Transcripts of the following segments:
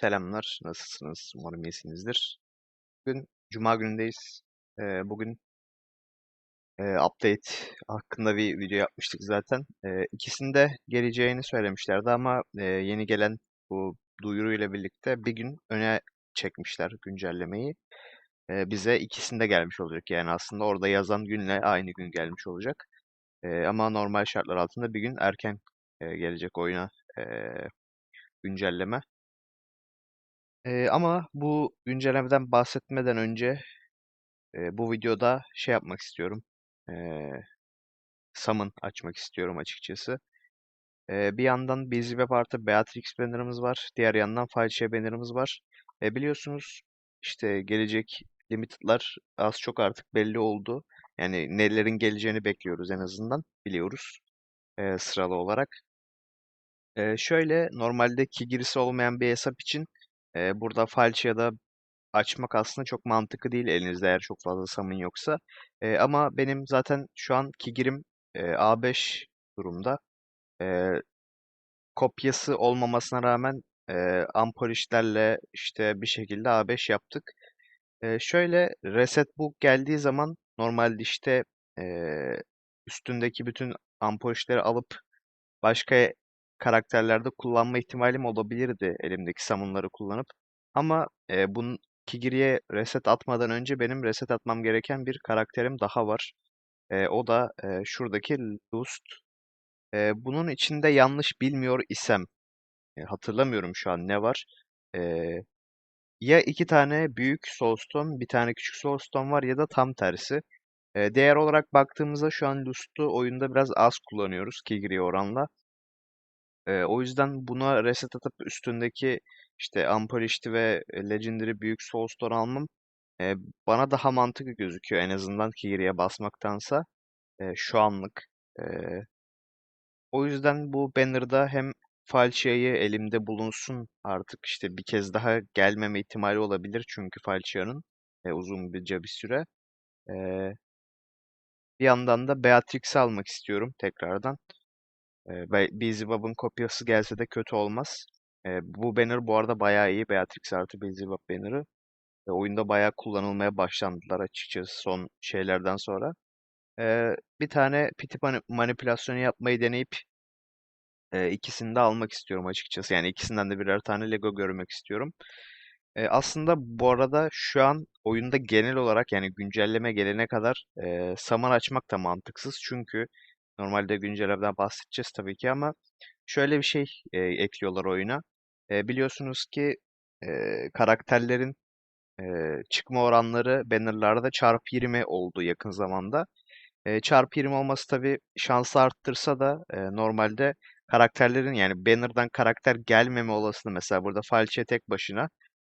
Selamlar, nasılsınız? Umarım iyisinizdir. Bugün Cuma günündeyiz. Ee, bugün e, update hakkında bir video yapmıştık zaten. Ee, ikisinde geleceğini söylemişlerdi ama e, yeni gelen bu duyuruyla birlikte bir gün öne çekmişler güncellemeyi. Ee, bize ikisinde gelmiş olacak. Yani aslında orada yazan günle aynı gün gelmiş olacak. Ee, ama normal şartlar altında bir gün erken e, gelecek oyuna e, güncelleme. Ee, ama bu güncellemeden bahsetmeden önce e, bu videoda şey yapmak istiyorum. E, summon açmak istiyorum açıkçası. E, bir yandan Busy Web artı Beatrix banner'ımız var. Diğer yandan Falchia banner'ımız var. E, biliyorsunuz işte gelecek limited'lar az çok artık belli oldu. Yani nelerin geleceğini bekliyoruz en azından. Biliyoruz e, sıralı olarak. E, şöyle normalde girisi olmayan bir hesap için e, burada Falchia'da açmak aslında çok mantıklı değil elinizde eğer çok fazla summon yoksa. E, ama benim zaten şu an Kigirim e, A5 durumda. E, kopyası olmamasına rağmen e, unpolished'lerle işte bir şekilde A5 yaptık. E, şöyle reset book geldiği zaman normalde işte e, üstündeki bütün unpolished'leri alıp başka karakterlerde kullanma ihtimalim olabilirdi elimdeki summon'ları kullanıp. Ama e, bunun Kigiri'ye reset atmadan önce benim reset atmam gereken bir karakterim daha var. E, o da e, şuradaki Lust. E, bunun içinde yanlış bilmiyor isem, e, hatırlamıyorum şu an ne var. E, ya iki tane büyük Soulstone, bir tane küçük Soulstone var ya da tam tersi. E, değer olarak baktığımızda şu an Lust'u oyunda biraz az kullanıyoruz Kigiri'ye oranla. E, o yüzden buna reset atıp üstündeki işte Unpolished'i ve Legendary büyük Soulstone almam e, bana daha mantıklı gözüküyor en azından Kigiri'ye basmaktansa e, şu anlık. E, o yüzden bu banner'da hem Falchia'yı elimde bulunsun artık işte bir kez daha gelmeme ihtimali olabilir çünkü Falchia'nın e, uzun bir bir süre. E, bir yandan da Beatrix'i almak istiyorum tekrardan. E, Beelzebub'un kopyası gelse de kötü olmaz. E, bu banner bu arada bayağı iyi. Beatrix artı Beelzebub banner'ı. E, oyunda bayağı kullanılmaya başlandılar açıkçası son şeylerden sonra. E, bir tane piti manipülasyonu yapmayı deneyip e, ikisini de almak istiyorum açıkçası. Yani ikisinden de birer tane Lego görmek istiyorum. E, aslında bu arada şu an oyunda genel olarak yani güncelleme gelene kadar e, saman açmak da mantıksız. Çünkü normalde güncellemeden bahsedeceğiz tabii ki ama şöyle bir şey e, ekliyorlar oyuna. E, biliyorsunuz ki e, karakterlerin e, çıkma oranları bannerlarda çarpı 20 oldu yakın zamanda. E, çarpı 20 olması tabii şansı arttırsa da e, normalde karakterlerin yani banner'dan karakter gelmeme olasılığı mesela burada Falche tek başına.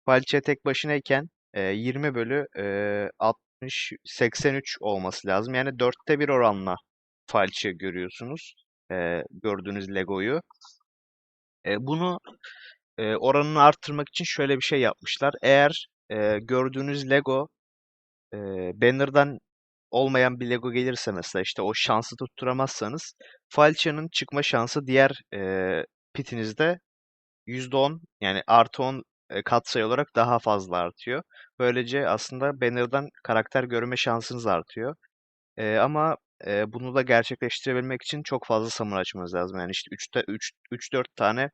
Falche tek başınayken e, 20 bölü e, 60 83 olması lazım. Yani dörtte bir oranla Falche görüyorsunuz. E, gördüğünüz Lego'yu. E, bunu e, oranını arttırmak için şöyle bir şey yapmışlar. Eğer e, gördüğünüz Lego e, banner'dan olmayan bir Lego gelirse mesela işte o şansı tutturamazsanız Falchia'nın çıkma şansı diğer e, pitinizde %10 yani artı 10 e, katsayı olarak daha fazla artıyor. Böylece aslında banner'dan karakter görme şansınız artıyor. E, ama e, bunu da gerçekleştirebilmek için çok fazla summon açmanız lazım. Yani işte 3'te 3 3-4 tane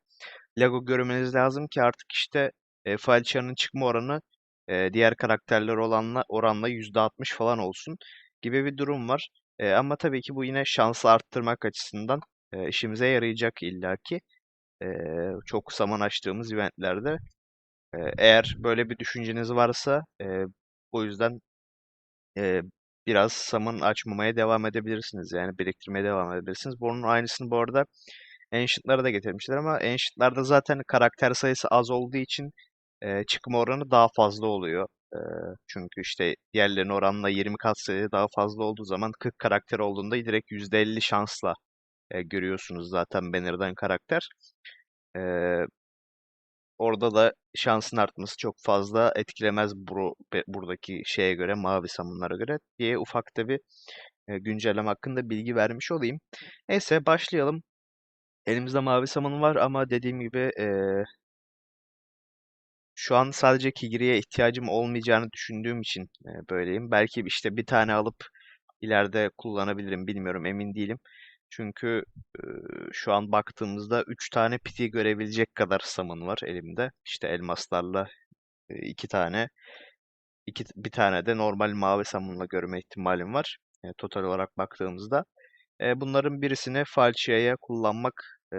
Lego görmeniz lazım ki artık işte e, Falchia'nın çıkma oranı e, diğer karakterler olanla oranla %60 falan olsun gibi bir durum var. E, ama tabii ki bu yine şansı arttırmak açısından e, işimize yarayacak illaki. E, çok zaman açtığımız eventlerde. E, eğer böyle bir düşünceniz varsa e, o yüzden e, biraz summon açmamaya devam edebilirsiniz. Yani biriktirmeye devam edebilirsiniz. Bunun aynısını bu arada Ancient'lara da getirmişler ama Ancient'larda zaten karakter sayısı az olduğu için e, çıkma oranı daha fazla oluyor. E, çünkü işte diğerlerinin oranla 20 kat sayı daha fazla olduğu zaman 40 karakter olduğunda direkt %50 şansla e, görüyorsunuz zaten banner'dan karakter. E, orada da şansın artması çok fazla etkilemez bu, buradaki şeye göre, mavi samunlara göre diye ufakta bir e, güncelleme hakkında bilgi vermiş olayım. Neyse başlayalım. Elimizde mavi saman var ama dediğim gibi e, şu an sadece Kigiri'ye ihtiyacım olmayacağını düşündüğüm için e, böyleyim. Belki işte bir tane alıp ileride kullanabilirim bilmiyorum emin değilim. Çünkü e, şu an baktığımızda 3 tane piti görebilecek kadar summon var elimde. İşte elmaslarla e, 2 tane, iki, bir tane de normal mavi summon'la görme ihtimalim var. E, total olarak baktığımızda. E, bunların birisini Falchia'ya kullanmak e,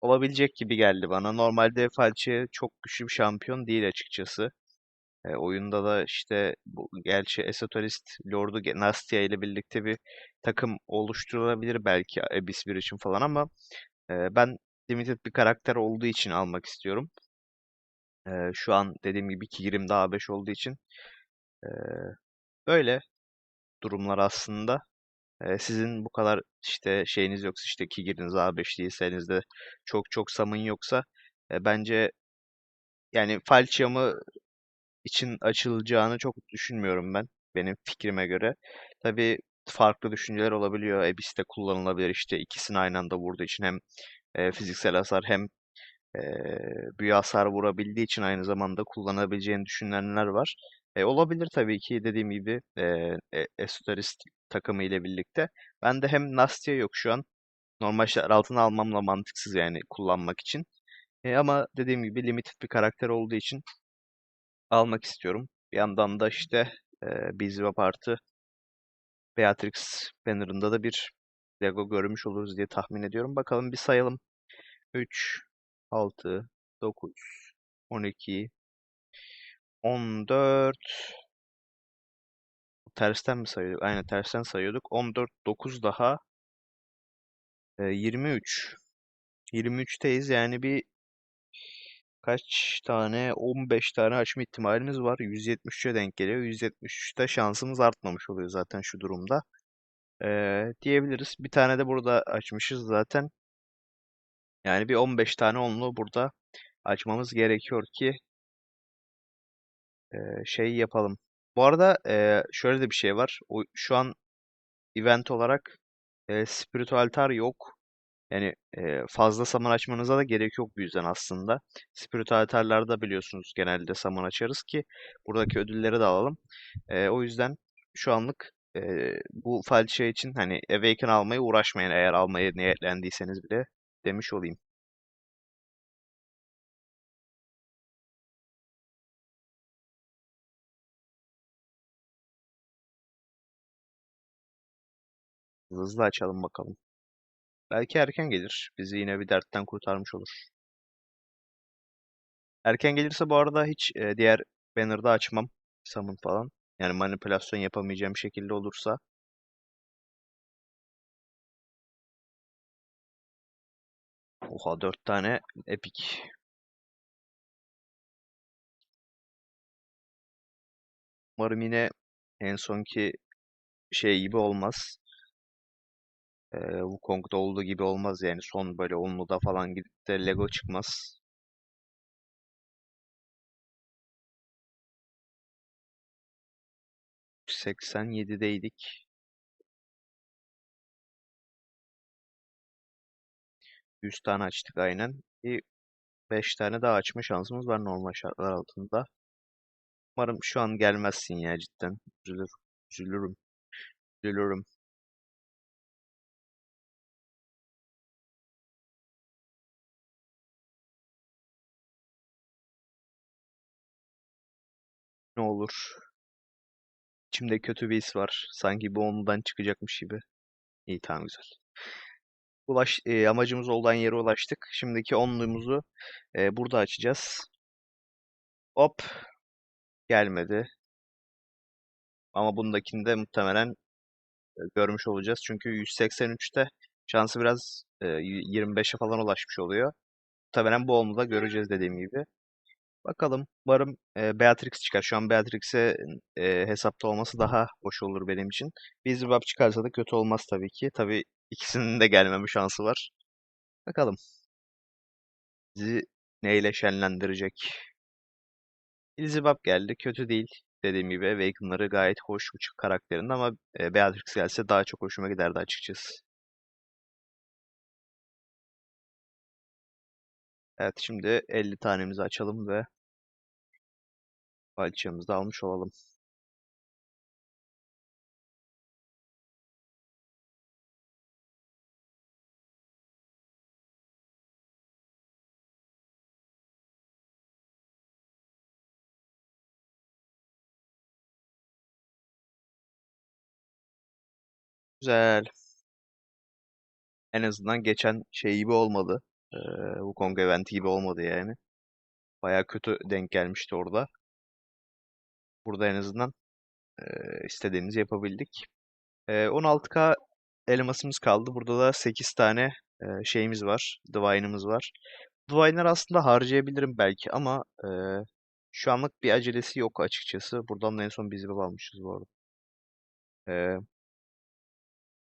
olabilecek gibi geldi bana. Normalde Falchia çok güçlü bir şampiyon değil açıkçası. E, oyunda da işte bu gerçi Esoterist Lord'u Nastia ile birlikte bir takım oluşturulabilir belki Abyss bir için falan ama e, ben limited bir karakter olduğu için almak istiyorum. E, şu an dediğim gibi Kirim daha 5 olduğu için e, böyle durumlar aslında. E, sizin bu kadar işte şeyiniz yoksa işte Kigiriniz A5 değilse elinizde çok çok summon yoksa e, bence yani Falchia'mı için açılacağını çok düşünmüyorum ben. Benim fikrime göre. Tabii farklı düşünceler olabiliyor. Abyss'te kullanılabilir işte ikisini aynı anda vurduğu için hem e, fiziksel hasar hem e, büyü hasar vurabildiği için aynı zamanda kullanabileceğini düşünenler var. E, olabilir tabii ki dediğim gibi e, e, Esoterist takımı ile birlikte. Ben de hem Nastia yok şu an. Normal şartlar altına almamla mantıksız yani kullanmak için. E, ama dediğim gibi limited bir karakter olduğu için almak istiyorum. Bir yandan da işte e, Bizwap artı Beatrix banner'ında da bir Lego görmüş oluruz diye tahmin ediyorum. Bakalım bir sayalım. 3, 6, 9, 12, 14. Tersten mi sayıyorduk? Aynen tersten sayıyorduk. 14, 9 daha. E, 23. 23'teyiz yani bir kaç tane? 15 tane açma ihtimalimiz var. 173'e denk geliyor. 173'te şansımız artmamış oluyor zaten şu durumda. Ee, diyebiliriz. Bir tane de burada açmışız zaten. Yani bir 15 tane onlu burada açmamız gerekiyor ki e, şey yapalım. Bu arada e, şöyle de bir şey var. O, şu an event olarak e, Spiritual Tar yok. Yani e, fazla saman açmanıza da gerek yok bu yüzden aslında. Tar'larda biliyorsunuz genelde saman açarız ki buradaki ödülleri de alalım. E, o yüzden şu anlık e, bu falçaya için hani Awaken almaya uğraşmayın eğer almaya niyetlendiyseniz bile demiş olayım. Hızlı açalım bakalım. Belki erken gelir. Bizi yine bir dertten kurtarmış olur. Erken gelirse bu arada hiç e, diğer banner'da açmam. Summon falan. Yani manipülasyon yapamayacağım şekilde olursa. Oha 4 tane epic. Umarım yine en sonki şey gibi olmaz. Ee, Wukong'da olduğu gibi olmaz yani. Son böyle onluda falan gidip de Lego çıkmaz. 87'deydik. 100 tane açtık aynen. Bir 5 tane daha açma şansımız var normal şartlar altında. Umarım şu an gelmezsin ya cidden. Üzülür, üzülürüm. Üzülürüm. Ne olur. İçimde kötü bir his var. Sanki bu ondan çıkacakmış gibi. İyi tamam güzel. Ulaş, e, amacımız olan yere ulaştık. Şimdiki onluğumuzu e, burada açacağız. Hop. Gelmedi. Ama bundakini de muhtemelen e, görmüş olacağız. Çünkü 183'te şansı biraz e, 25'e falan ulaşmış oluyor. Muhtemelen bu olumlu da göreceğiz dediğim gibi. Bakalım. Umarım e, Beatrix çıkar. Şu an Beatrix'e e, hesapta olması daha hoş olur benim için. Beelzebub çıkarsa da kötü olmaz tabii ki. Tabii ikisinin de gelmeme şansı var. Bakalım. Bizi neyle şenlendirecek? Beelzebub geldi. Kötü değil. Dediğim gibi Awaken'ları gayet hoş bu karakterinde ama e, Beatrix gelse daha çok hoşuma giderdi açıkçası. Evet şimdi 50 tanemizi açalım ve balçığımızı da almış olalım. Güzel. En azından geçen şey gibi olmadı. Ee, Wukong eventi gibi olmadı yani. Baya kötü denk gelmişti orada. Burada en azından e, istediğimizi yapabildik. E, 16k elmasımız kaldı. Burada da 8 tane e, şeyimiz var. Divine'ımız var. Divine'ları aslında harcayabilirim belki ama e, şu anlık bir acelesi yok açıkçası. Buradan da en son biz almışız bu arada. E,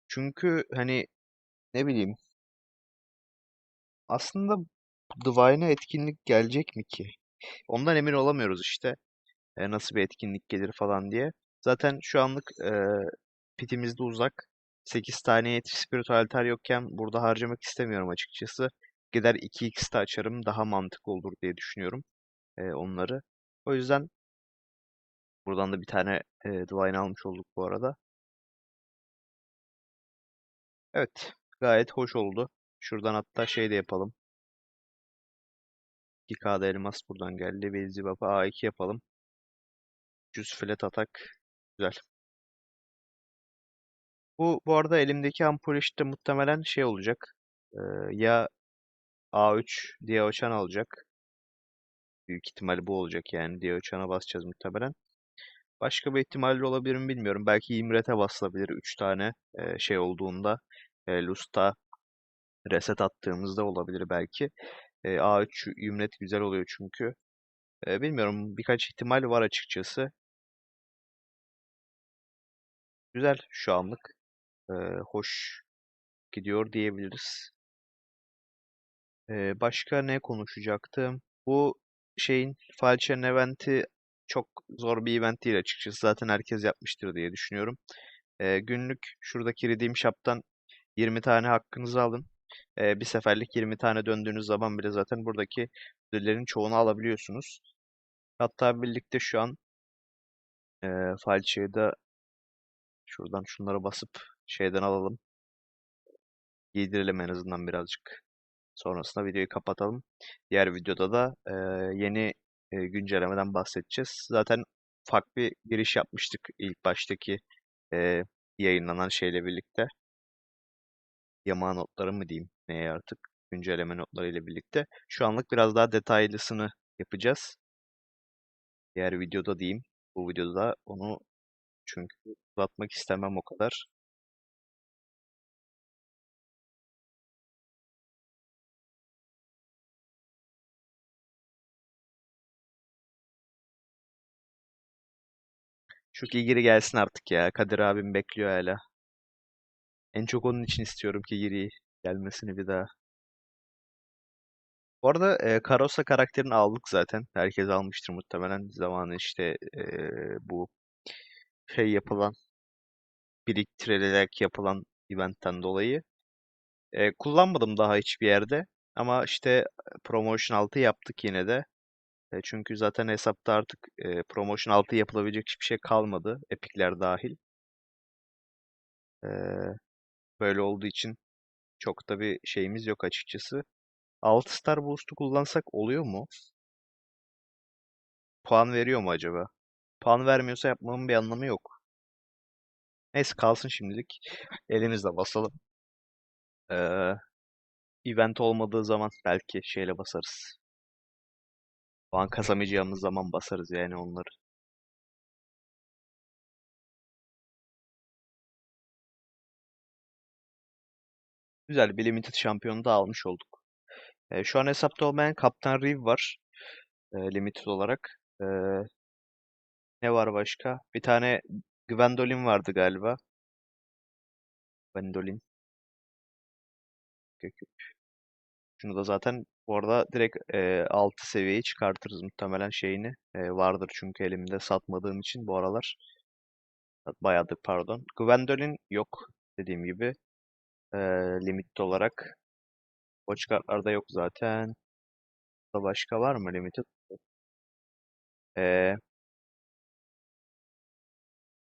çünkü hani ne bileyim aslında Divine'a etkinlik gelecek mi ki? Ondan emin olamıyoruz işte. E, nasıl bir etkinlik gelir falan diye. Zaten şu anlık e, pitimiz de uzak. 8 tane yetiş spiritual altar yokken burada harcamak istemiyorum açıkçası. Gider 2x'te açarım daha mantıklı olur diye düşünüyorum e, onları. O yüzden buradan da bir tane e, Divine almış olduk bu arada. Evet gayet hoş oldu. Şuradan hatta şey de yapalım. 2K'da elmas buradan geldi. Bezi Baba A2 yapalım. 100 flat atak. Güzel. Bu bu arada elimdeki ampul işte muhtemelen şey olacak. Ee, ya A3 diye açan alacak. Büyük ihtimal bu olacak yani. Diye açana basacağız muhtemelen. Başka bir ihtimal olabilir mi bilmiyorum. Belki İmret'e basılabilir 3 tane e, şey olduğunda. E, Lust'a reset attığımızda olabilir belki. E, A3 Ümret güzel oluyor çünkü. E, bilmiyorum birkaç ihtimal var açıkçası. Güzel şu anlık. E, hoş gidiyor diyebiliriz. E, başka ne konuşacaktım? Bu şeyin Falchion eventi çok zor bir event değil açıkçası. Zaten herkes yapmıştır diye düşünüyorum. E, günlük şuradaki Redeem Shop'tan 20 tane hakkınızı alın. E, bir seferlik 20 tane döndüğünüz zaman bile zaten buradaki ödüllerin çoğunu alabiliyorsunuz. Hatta birlikte şu an e, Falchia'yı da şuradan şunlara basıp şeyden alalım. Giydirelim en azından birazcık. Sonrasında videoyu kapatalım. Diğer videoda da e, yeni e, güncellemeden bahsedeceğiz. Zaten ufak bir giriş yapmıştık ilk baştaki e, yayınlanan şeyle birlikte. Yama notları mı diyeyim neye artık güncelleme notları ile birlikte. Şu anlık biraz daha detaylısını yapacağız. Diğer videoda diyeyim. Bu videoda onu çünkü uzatmak istemem o kadar. Şu giri gelsin artık ya. Kadir abim bekliyor hala. En çok onun için istiyorum ki giri gelmesini bir daha. Bu arada e, Karosa karakterini aldık zaten. Herkes almıştır muhtemelen. Zamanı işte e, bu şey yapılan biriktirilerek yapılan eventten dolayı. E, kullanmadım daha hiçbir yerde. Ama işte Promotion 6 yaptık yine de. E, çünkü zaten hesapta artık e, Promotion 6 yapılabilecek hiçbir şey kalmadı. Epic'ler dahil. E, böyle olduğu için çok da bir şeyimiz yok açıkçası. 6 Star Boost'u kullansak oluyor mu? Puan veriyor mu acaba? Puan vermiyorsa yapmamın bir anlamı yok. Neyse kalsın şimdilik. Elimizle basalım. Ee, event olmadığı zaman belki şeyle basarız. Puan kazamayacağımız zaman basarız yani onları. Güzel bir limited şampiyonu da almış olduk. Ee, şu an hesapta olmayan Kaptan Reeve var. E, limited olarak. Ee, ne var başka? Bir tane Gwendolyn vardı galiba. Gwendolyn. Göküp. Şunu da zaten bu arada direkt e, 6 seviyeyi çıkartırız muhtemelen şeyini. E, vardır çünkü elimde satmadığım için bu aralar. Bayağıdır pardon. Gwendolyn yok dediğim gibi. E, limitli olarak. O kartlarda yok zaten. Da başka var mı limited? Ee,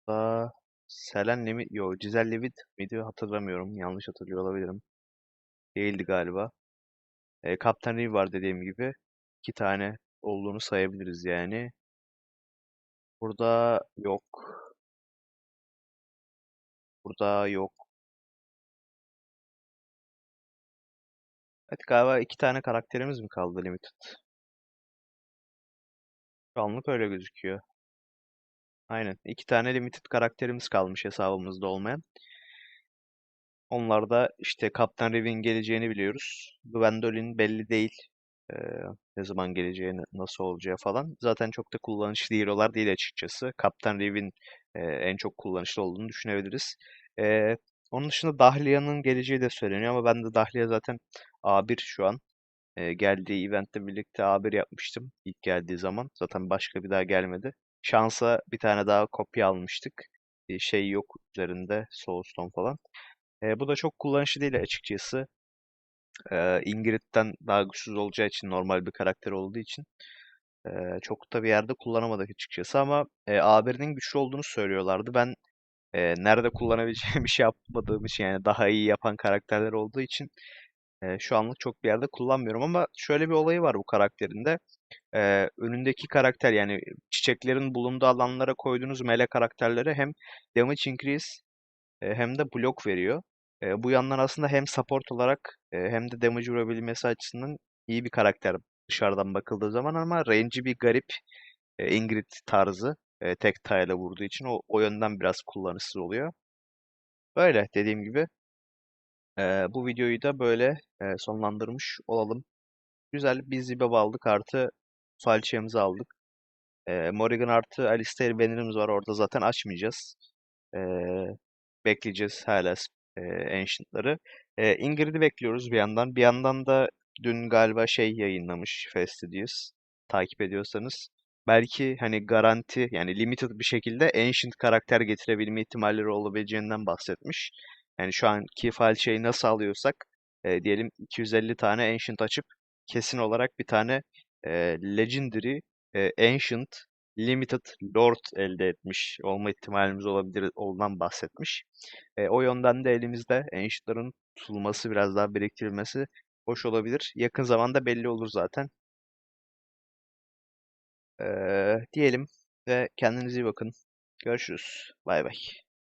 da Selen limit yok Cizel limit miydi hatırlamıyorum. Yanlış hatırlıyor olabilirim. Değildi galiba. Ee, Captain Reeve var dediğim gibi. İki tane olduğunu sayabiliriz yani. Burada yok. Burada yok. Evet galiba iki tane karakterimiz mi kaldı limited? Şu anlık öyle gözüküyor. Aynen. iki tane limited karakterimiz kalmış hesabımızda olmayan. Onlar da işte Kaptan Reeve'in geleceğini biliyoruz. Gwendolyn belli değil. Ee, ne zaman geleceği, nasıl olacağı falan. Zaten çok da kullanışlı hero'lar değil açıkçası. Kaptan Reeve'in e, en çok kullanışlı olduğunu düşünebiliriz. Ee, onun dışında Dahlia'nın geleceği de söyleniyor ama ben de Dahlia zaten A1 şu an. Ee, geldiği eventle birlikte A1 yapmıştım ilk geldiği zaman. Zaten başka bir daha gelmedi. Şansa bir tane daha kopya almıştık. Bir şey yok üzerinde, Soulstone falan. E, bu da çok kullanışlı değil açıkçası. E, Ingrid'den daha güçsüz olacağı için normal bir karakter olduğu için e, çok da bir yerde kullanamadık açıkçası ama e, A1'nin güçlü olduğunu söylüyorlardı. Ben e, nerede kullanabileceğim bir şey yapmadığım için yani daha iyi yapan karakterler olduğu için e, şu anlık çok bir yerde kullanmıyorum ama şöyle bir olayı var bu karakterinde. E, önündeki karakter yani çiçeklerin bulunduğu alanlara koyduğunuz mele karakterlere hem damage increase e, hem de blok veriyor. E, bu yandan aslında hem support olarak e, hem de damage vurabilmesi açısından iyi bir karakter dışarıdan bakıldığı zaman ama range'i bir garip e, Ingrid tarzı e, tek tayla vurduğu için o, o yönden biraz kullanışsız oluyor. Böyle dediğim gibi e, bu videoyu da böyle e, sonlandırmış olalım. Güzel bir Zibab aldık artı Falchia'mızı aldık. E, Morrigan artı Alistair Banner'ımız var orada zaten açmayacağız. E, bekleyeceğiz hala e, Ancient'ları. E, Ingrid'i bekliyoruz bir yandan. Bir yandan da dün galiba şey yayınlamış Fastidious. Takip ediyorsanız. Belki hani garanti yani limited bir şekilde Ancient karakter getirebilme ihtimalleri olabileceğinden bahsetmiş. Yani şu anki file şeyi nasıl alıyorsak e, diyelim 250 tane Ancient açıp kesin olarak bir tane e, Legendary e, Ancient Limited Lord elde etmiş olma ihtimalimiz olabilir olduğundan bahsetmiş. E, o yönden de elimizde Ancient'ların tutulması biraz daha biriktirilmesi hoş olabilir. Yakın zamanda belli olur zaten. E, diyelim ve kendinize iyi bakın. Görüşürüz. Bay bay.